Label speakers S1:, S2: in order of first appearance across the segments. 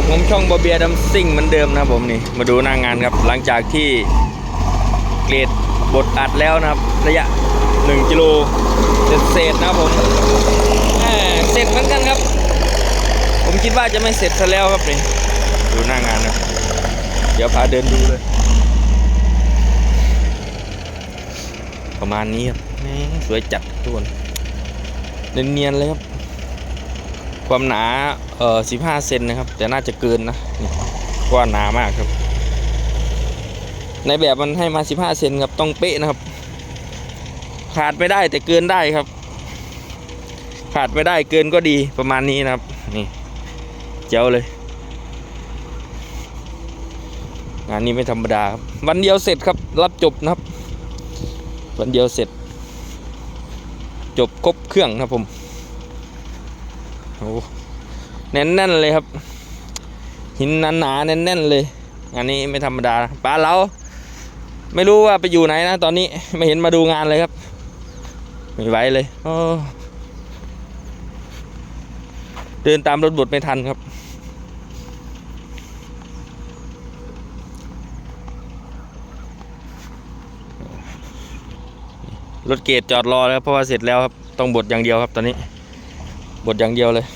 S1: กับผมช่องบอเบียดัมซิ่งเหมือนเดิมนะครับผมนี่มาดูหน้างานครับหลังจากที่เกรดบดอัดแล้วนะครับ ระยะ 1กิโลเศษๆนะครับผมเสร็จเหมือนกันครับ ผมคิดว่าจะไม่เสร็จซะแล้วครับนี่ดูหน้างานนะเดี๋ยวพาเดินดูเลย ประมาณนี้ครับสวยจัดทุกคนเนียนๆเลยครับ ความหนาเอ่อ15เซนนะครับ แต่น่าจะเกินนะเพราะว่าหนามากครับ ในแบบมันให้มา 15เซนครับต้องเป๊ะนะครับ ขาดไม่ได้แต่เกินได้ครับ ขาดไม่ได้เกินก็ดีประมาณนี้นะครับนี่เจ๋วเลยงานนี้ไม่ธรรมดาครับวันเดียวเสร็จครับ รับจบนะครับ วันเดียวเสร็จ จบครบเครื่องครับผม โอ้แน่นๆเลยครับ หินหนาๆแน่นๆเลยงานนี้ไม่ธรรมดาป้าเราไม่รู้ว่าไปอยู่ไหนนะ ตอนนี้ไม่เห็นมาดูงานเลยครับ ไม่ไหวเลยโอ้เดินตามรถบดไม่ทันครับ รถเกตจอดรอแล้วเพราะว่าเสร็จแล้วครับ ต้องบดอย่างเดียวครับตอนนี้ ดอย่างเดียวเลย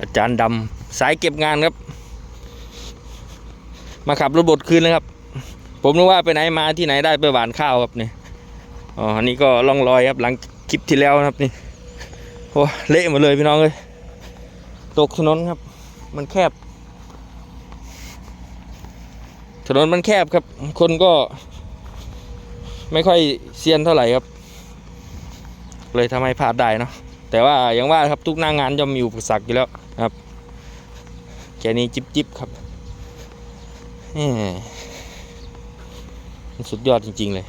S1: อาจารย์ดำสายเก็บงานครับ มาขับรถบดคืนเลยครับ ผมนึกว่าไปไหนมาที่ไหนได้ไปหวานข้าวครับเนี่ยอ๋ออันนี้ก็ล่องรอยครับหลังคลิปที่แล้วนะครับนี่โอ้เละหมดเลยพี่น้องเลยตกถนนครับ มันแคบ ถนนมันแคบครับ คนก็ ไม่ค่อยเซียนเท่าไหร่ครับ เลยทำให้พลาดได้เนาะแต่ว่าอย่างว่าครับทุกหน้างานย่อมมีอุปสรรคอยู่แล้วครับแค่นี้จิบจิบครับแหม่สุดยอดจริง ๆ เลย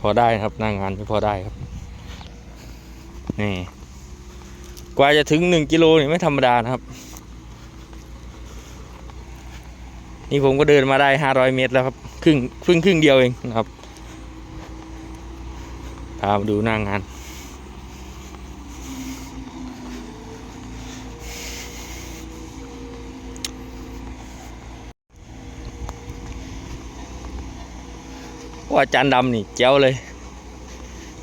S1: พอได้ครับหน้างานก็พอได้ครับ นี่ กว่าจะถึงหนึ่งกิโลนี่ไม่ธรรมดานะครับ นี่ผมก็เดินมาได้ห้าร้อยเมตรแล้วครับ ครึ่งครึ่งครึ่งเดียวเองนะครับพามาดูหน้างาน ว่าจานดำนี่เจ้วเลย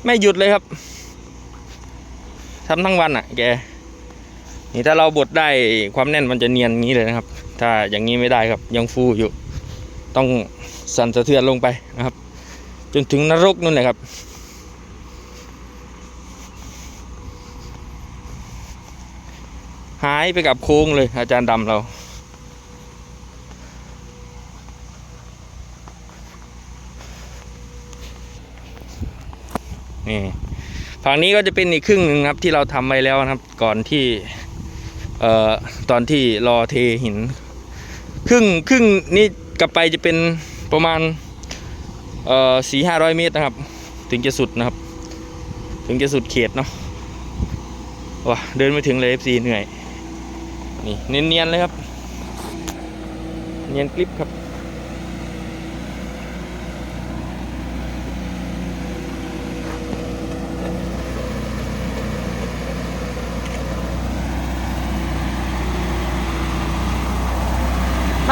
S1: ไม่หยุดเลยครับ ทำทั้งวันอะ แก นี่ถ้าเราบดได้ความแน่นมันจะเนียนอย่างนี้เลยนะครับ ถ้าอย่างนี้ไม่ได้ครับยังฟูอยู่ ต้องสั่นสะเทือนลงไปนะครับ จนถึงนรกนั่นแหละครับหายไปกับโค้งเลยอาจารย์ดำเรา นี่ ฝั่งนี้ก็จะเป็นอีกครึ่งหนึ่งครับที่เราทำไว้แล้วนะครับ ก่อนที่เอ่อตอนที่รอเทหิน ครึ่งครึ่งนี้กลับไปจะเป็นประมาณเอ่อสี่ห้าร้อยเมตรนะครับ ถึงจะสุดนะครับ ถึงจะสุดเขตเนาะว้าเดินไม่ถึงเลย FC เหนื่อยนี่เนียนๆเลยครับ เนียนกริปครับ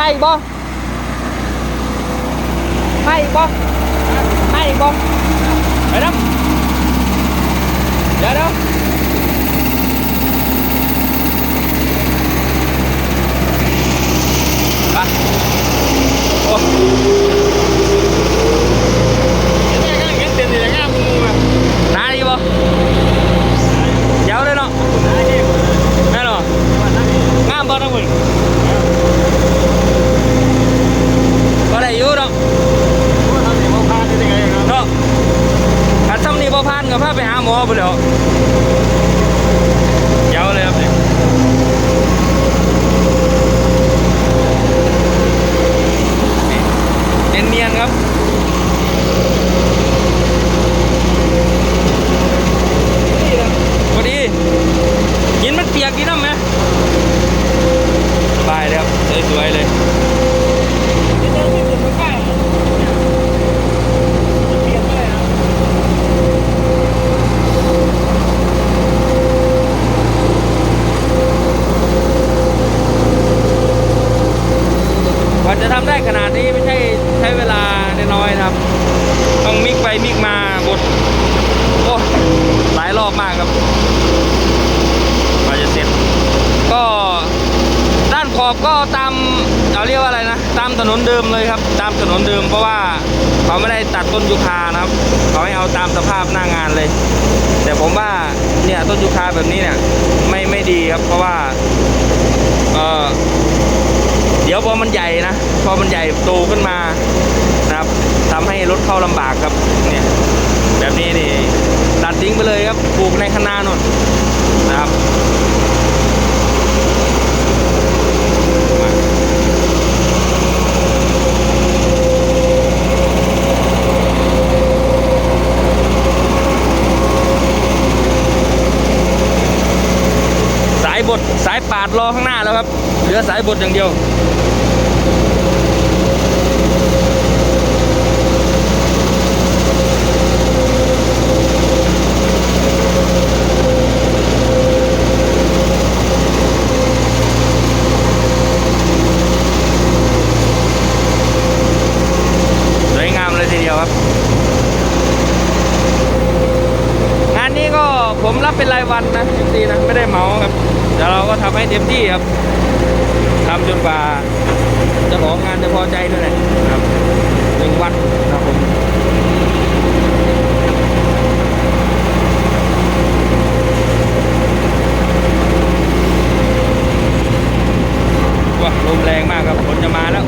S1: ให้อีกบ่ให้อีกบ่ให้อีกบ่ไปน้ำเดี๋ยวเดี๋ยวไปโอ้นายดีบ่เดี๋ยวเลยเนาะแม่เนาะงามบ่ทั้งหมด ก็ได้อยู่เนาะเนาะขัดซ้ำนี่พอพานกับพาไปหาหมอไปแล้วเยาวเลยครับเนี่ยนี่เนียนๆครับพอดี มากครับกว่าจะเสร็จ ก็ด้านขอบ ก็ตามเราเรียกว่าอะไรนะ ตามถนนเดิมเลยครับ ตามถนนเดิมเพราะว่าเขาไม่ได้ตัดต้นยูคานะครับ เขาให้เอาตามสภาพหน้างานเลย แต่ผมว่าเนี่ยต้นยูคาแบบนี้เนี่ยไม่ไม่ดีครับ เพราะว่าเออเดี๋ยวพอมันใหญ่นะพอมันใหญ่โตขึ้นมานะครับทำให้รถเข้าลำบากครับเนี่ยแบบนี้นี่ตัดทิ้งไปเลยครับปลูกในคณะนนนะครับ บดสายปาดรอข้างหน้าแล้วครับ เหลือสายบดอย่างเดียวสวยงามเลยทีเดียวครับงานนี้ก็ผมรับเป็นรายวันนะทีนะ ไม่ได้เมาครับ แต่เราก็ทำให้เต็มที่ครับทำจนกว่าจะของงานจะพอใจด้วยแหละครับหนึ่งวันนะครับผมว้าลมแรงมากครับฝนจะมาแล้ว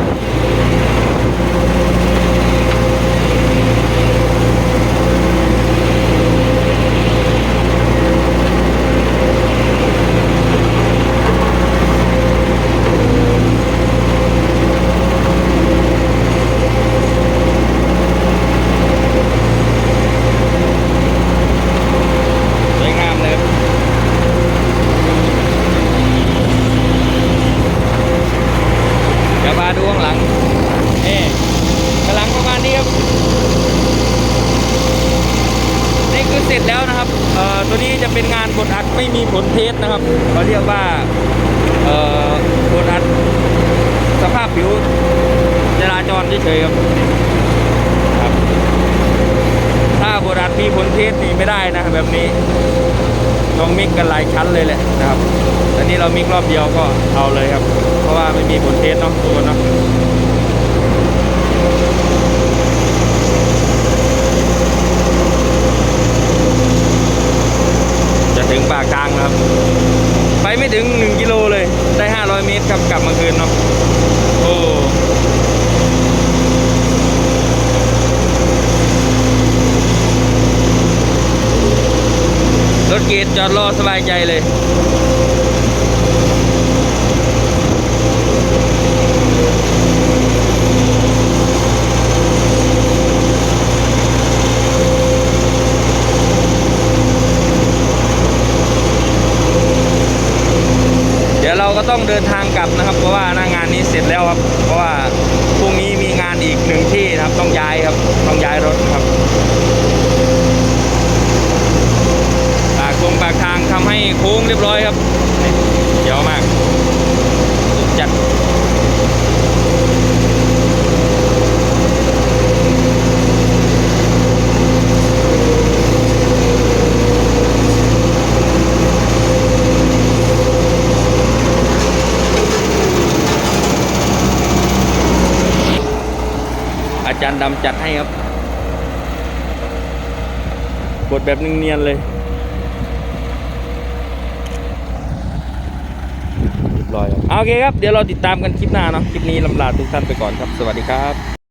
S1: สวยงามเลยครับเดี๋ยวมาดูข้างหลังนี่ข้างหลังประมาณนี้ครับ นี่คือเสร็จแล้วนะครับ เอ่อ ตัวนี้จะเป็นงานบดอัดไม่มีผลเทสนะครับเขาเรียกว่า เอ่อบดอัดสภาพผิวจราจร เฉยๆครับครับ ถ้าบดอัดมีผลเทสนี่ไม่ได้นะแบบนี้ต้องมิกกันหลายชั้นเลยแหละนะครับแต่นี่เรามิกรอบเดียวก็เอาเลยครับ เพราะว่าไม่มีผลเทสเนาะทุกคนเนาะถึงปากกลางแล้วครับ ไปไม่ถึง 1 กิโลเลย ได้ 500 เมตรครับกลับมาคืนเนาะ โอ้ รถ เกตจอดรอสบายใจเลยเดี๋ยวเราก็ต้องเดินทางกลับนะครับ เพราะว่าหน้างานนี้เสร็จแล้วครับ เพราะว่าพรุ่งนี้มีงานอีกหนึ่งที่นะครับ ต้องย้ายครับ ต้องย้ายรถครับ ปากตรงปาก ทางทำให้โค้งเรียบร้อยครับเดี๋ยวมากสุดจัดอาจารย์ดำจัดให้ครับ กดแบบเนียนๆเลย ร้อยโอเคครับ เดี๋ยวเราติดตามกันคลิปหน้าเนาะคลิปนี้ลำลาทุกท่านไปก่อนครับ สวัสดีครับ